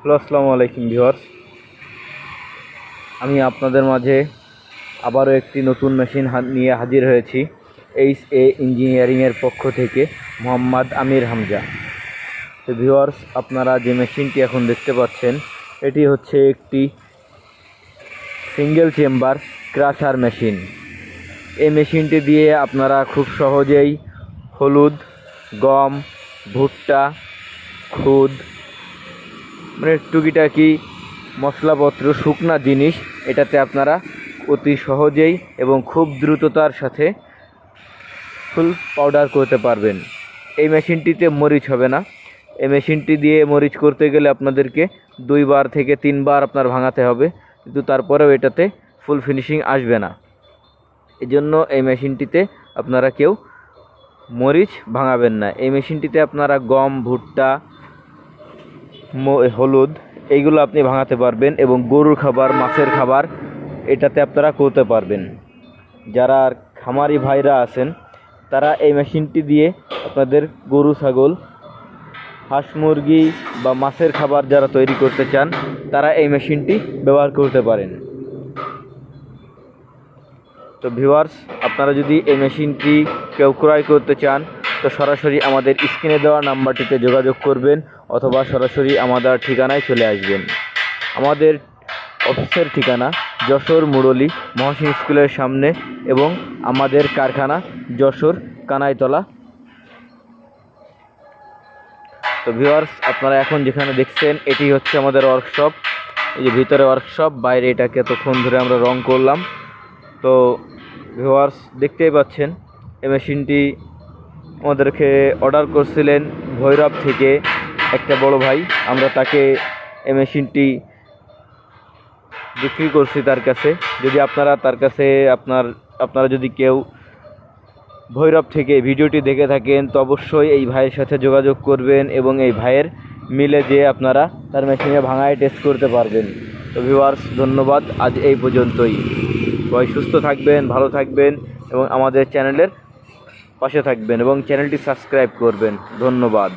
Hello, আসসালামু আলাইকুম viewers. আমি আপনাদের মাঝে আবারও একটি নতুন মেশিন নিয়ে হাজির হয়েছি, এইচ এ ইঞ্জিনিয়ারিংয়ের পক্ষ থেকে মোহাম্মদ আমির হামজা। তো ভিউয়ার্স, আপনারা যে মেশিনটি এখন দেখতে পাচ্ছেন, এটি হচ্ছে একটি সিঙ্গেল চেম্বার ক্রাশার মেশিন। এই মেশিনটি দিয়ে আপনারা খুব সহজেই হলুদ, গম, ভুট্টা, খুদ মানে টুকিটাকি মশলাপত্র, শুকনা জিনিস, এটাতে আপনারা অতি সহজেই এবং খুব দ্রুততার সাথে ফুল পাউডার করতে পারবেন। এই মেশিনটিতে মরিচ হবে না। এই মেশিনটি দিয়ে মরিচ করতে গেলে আপনাদেরকে দুইবার থেকে তিনবার আপনার ভাঙাতে হবে, কিন্তু তারপরেও এটাতে ফুল ফিনিশিং আসবে না। এজন্য এই মেশিনটিতে আপনারা কেউ মরিচ ভাঙাবেন না। এই মেশিনটিতে আপনারা গম, ভুট্টা হলুদ, এইগুলো আপনি ভাঙাতে পারবেন এবং গরুর খাবার, মাছের খাবার এটাতে আপনারা করতে পারবেন। যারা খামারি ভাইরা আছেন, তারা এই মেশিনটি দিয়ে আপনাদের গরু, ছাগল, হাঁস, মুরগি বা মাছের খাবার যারা তৈরি করতে চান, তারা এই মেশিনটি ব্যবহার করতে পারেন। তো ভিউয়ার্স, আপনারা যদি এই মেশিনটি কেউ ক্রয় করতে চান তো সরাসরি আমাদের স্ক্রিনে দেওয়া নাম্বারটিতে যোগাযোগ করবেন অথবা সরাসরি আমাদের ঠিকানায় চলে আসবেন। আমাদের অফিসের ঠিকানা যশোর মুরলী মহসিন স্কুলের সামনে এবং আমাদের কারখানা যশোর কানাইতলা। তো ভিউয়ার্স, আপনারা এখন যেখানে দেখছেন, এটি হচ্ছে আমাদের ওয়ার্কশপ এই যে ভিতরে ওয়ার্কশপ বাইরে এটাকে এতক্ষণ ধরে আমরা রং করলাম। তো ভিউয়ার্স, দেখতেই পাচ্ছেন, এই মেশিনটি আমাদেরকে অর্ডার করছিলেন ভৈরব থেকে একটা বড় ভাই। আমরা তাকে এই মেশিনটি বিক্রি করছি তার কাছে। যদি আপনারা তার কাছে আপনার, আপনারা যদি কেউ ভৈরব থেকে ভিডিওটি দেখে থাকেন, তো অবশ্যই এই ভাইয়ের সাথে যোগাযোগ করবেন এবং এই ভাইয়ের মিলে যেয়ে আপনারা তার মেশিনে ভাঙায় টেস্ট করতে পারবেন। তো ভিউয়ার্স ধন্যবাদ। আজ এই পর্যন্তই। সবাই সুস্থ থাকবেন, ভালো থাকবেন এবং আমাদের চ্যানেলের পাশে থাকবেন এবং চ্যানেলটি সাবস্ক্রাইব করবেন। ধন্যবাদ।